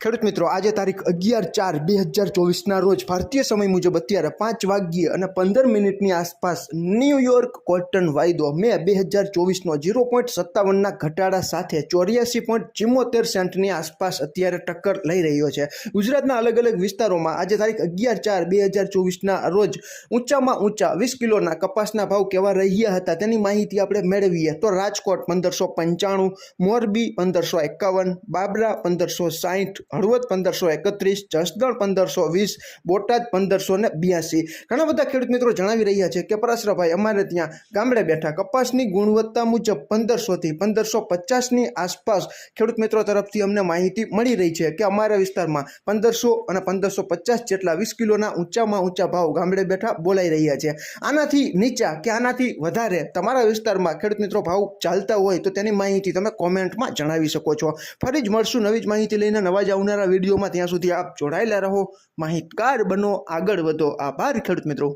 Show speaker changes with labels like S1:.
S1: ખેડૂત મિત્રો, આજે તારીખ અગિયાર ચાર બે હજાર ચોવીસના રોજ ભારતીય સમય મુજબ અત્યારે પાંચ વાગ્યે અને પંદર મિનિટની આસપાસ ન્યૂયોર્ક કોટન વાયદો મે બે હજાર ચોવીસનો ઝીરો પોઈન્ટ સત્તાવનના ઘટાડા સાથે ચોર્યાસી પોઈન્ટ ચિમ્મોતેર સેન્ટની આસપાસ અત્યારે ટક્કર લઈ રહ્યો છે. ગુજરાતના અલગ અલગ વિસ્તારોમાં આજે તારીખ અગિયાર ચાર બે હજાર ચોવીસના રોજ ઊંચામાં ઊંચા વીસ કિલોના કપાસના ભાવ કેવા રહ્યા હતા તેની માહિતી આપણે મેળવીએ. તો રાજકોટ પંદરસો પંચાણું, મોરબી પંદરસો એકાવન, બાબરા પંદરસો સાહીઠ હળવદ પંદરસો એકત્રીસ, જસદણ પંદરસો વીસ, બોટાદ પંદરસો ને બ્યાસી. ઘણા બધા ખેડૂત મિત્રો જણાવી રહ્યા છે કે પરાશરાભાઈ અમારે ત્યાં ગામડે બેઠા. કપાસની ગુણવત્તા મુજબ પંદરસોથી પંદરસો પચાસની આસપાસ ખેડૂત મિત્રો તરફથી અમને માહિતી મળી રહી છે કે અમારા વિસ્તારમાં પંદરસો અને પંદરસો પચાસ જેટલા વીસ કિલોના ઊંચામાં ઊંચા ભાવ ગામડે બેઠા બોલાઈ રહ્યા છે. આનાથી નીચા કે આનાથી વધારે તમારા વિસ્તારમાં ખેડૂત મિત્રો ભાવ ચાલતા હોય તો તેની માહિતી તમે કોમેન્ટમાં જણાવી શકો છો. ફરી જ મળશું નવી જ માહિતી લઈને નવા જ આવનારા વિડીયોમાં ત્યાં સુધી આપ જોડાયેલા રહો. માહિતગાર બનો આગળ વધો. આભાર ખેડૂત મિત્રો.